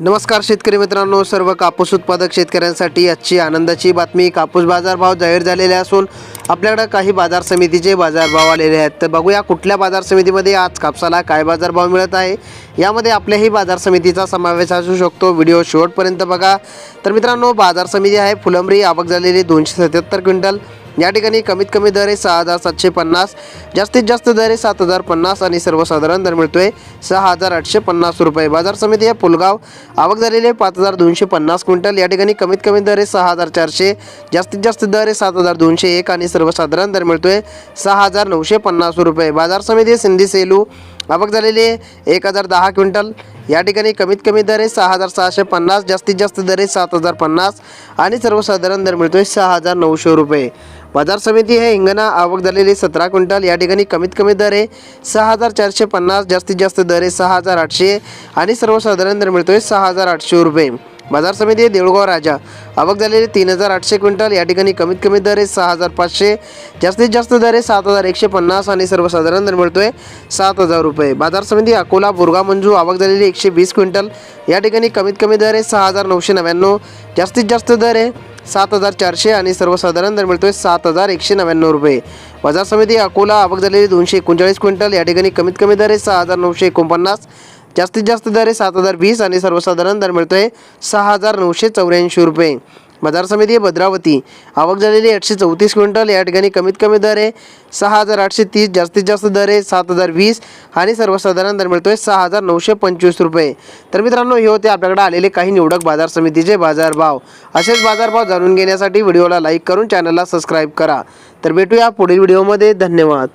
नमस्कार शेतकरी मित्रांनो सर्व कापूस उत्पादक शेतकऱ्यांसाठी आजची आनंदाची बातमी. कापूस बाजारभाव जाहीर झालेले असून आपल्याकडं काही बाजार समितीचे बाजारभाव आलेले आहेत. तर बघूया कुठल्या बाजार समितीमध्ये आज कापसाला काय बाजारभाव मिळत आहे. यामध्ये आपल्याही बाजार समितीचा समावेश असू शकतो. व्हिडिओ शेवटपर्यंत बघा. तर मित्रांनो बाजार समिती आहे. फुलंबरी आवक झालेली दोनशे सत्याहत्तर क्विंटल या ठिकाणी कमीत कमी दर आहे सहा हजार सातशे पन्नास. जास्तीत जास्त दर आहे सात हजार पन्नास आणि सर्वसाधारण दर मिळतोय सहा हजार आठशे पन्नास रुपये. बाजार समिती आहे पुलगाव आवक झालेली आहे पाच हजार दोनशे पन्नास क्विंटल. या ठिकाणी कमीत कमी दर आहे सहा हजार चारशे. जास्तीत जास्त दर आहे सात हजार दोनशे एक आणि सर्वसाधारण दर मिळतोय सहा हजार नऊशे पन्नास रुपये. बाजार समिती आहे सिंधी सेलू आवक झालेली आहे एक हजार दहा क्विंटल. या ठिकाणी कमीत कमी दर आहे सहा हजार सहाशे पन्नास. जास्तीत जास्त दर आहे सात हजार पन्नास आणि सर्वसाधारण दर मिळतोय सहा हजार नऊशे रुपये. बाजार समिती आहे हिंगणा आवक झालेली सतरा क्विंटल. या ठिकाणी कमीत कमी दर आहे सहा हजार चारशे पन्नास जास्तीत जास्त दर आहे सहा हजार आठशे आणि सर्वसाधारण दर मिळतोय सहा हजार आठशे रुपये. बाजार समिती आहे देऊळगाव राजा. आवक झालेली तीन हजार आठशे क्विंटल. या ठिकाणी कमीत कमी दर आहे सहा हजार पाचशे जास्तीत जास्त दर आहे सात हजार एकशे पन्नास आणि सर्वसाधारण दर मिळतोय सात हजार रुपये. बाजार समिती अकोला बुरगा मंजू आवक झालेली एकशे वीस क्विंटल. या ठिकाणी कमीत कमी दर आहे सहा हजार नऊशे नव्याण्णव जास्तीत जास्त दर आहे सात हजार चारशे आणि सर्वसाधारण दर मिळतोय सात हजार एकशे नव्याण्णव रुपये. बाजार समिती अकोला आवक झालेली दोनशे एकोणचाळीस क्विंटल. या ठिकाणी कमीत कमी दर आहे सहा हजार नऊशे एकोणपन्नास. जास्तीत जास्त दर आहे सात हजार वीस आणि सर्वसाधारण दर मिळतोय सहा हजार नऊशे चौऱ्याऐंशी रुपये. बाजार समिती भद्रावती. आवक झालेली आठशे चौतीस क्विंटल. या ठिकाणी कमीत कमी दर आहे सहा हजार आठशे तीस जास्तीत जास्त दर आहे सात हजार वीस आणि सर्वसाधारण दर मिळतोय सहा हजार नऊशे पंचवीस रुपये. तर मित्रांनो हे होते आपल्याकडे आलेले काही निवडक बाजार समितीचे बाजारभाव. असेच बाजारभाव जाणून घेण्यासाठी व्हिडिओला लाईक करून चॅनलला सबस्क्राईब करा. तर भेटूया पुढील व्हिडिओमध्ये. धन्यवाद.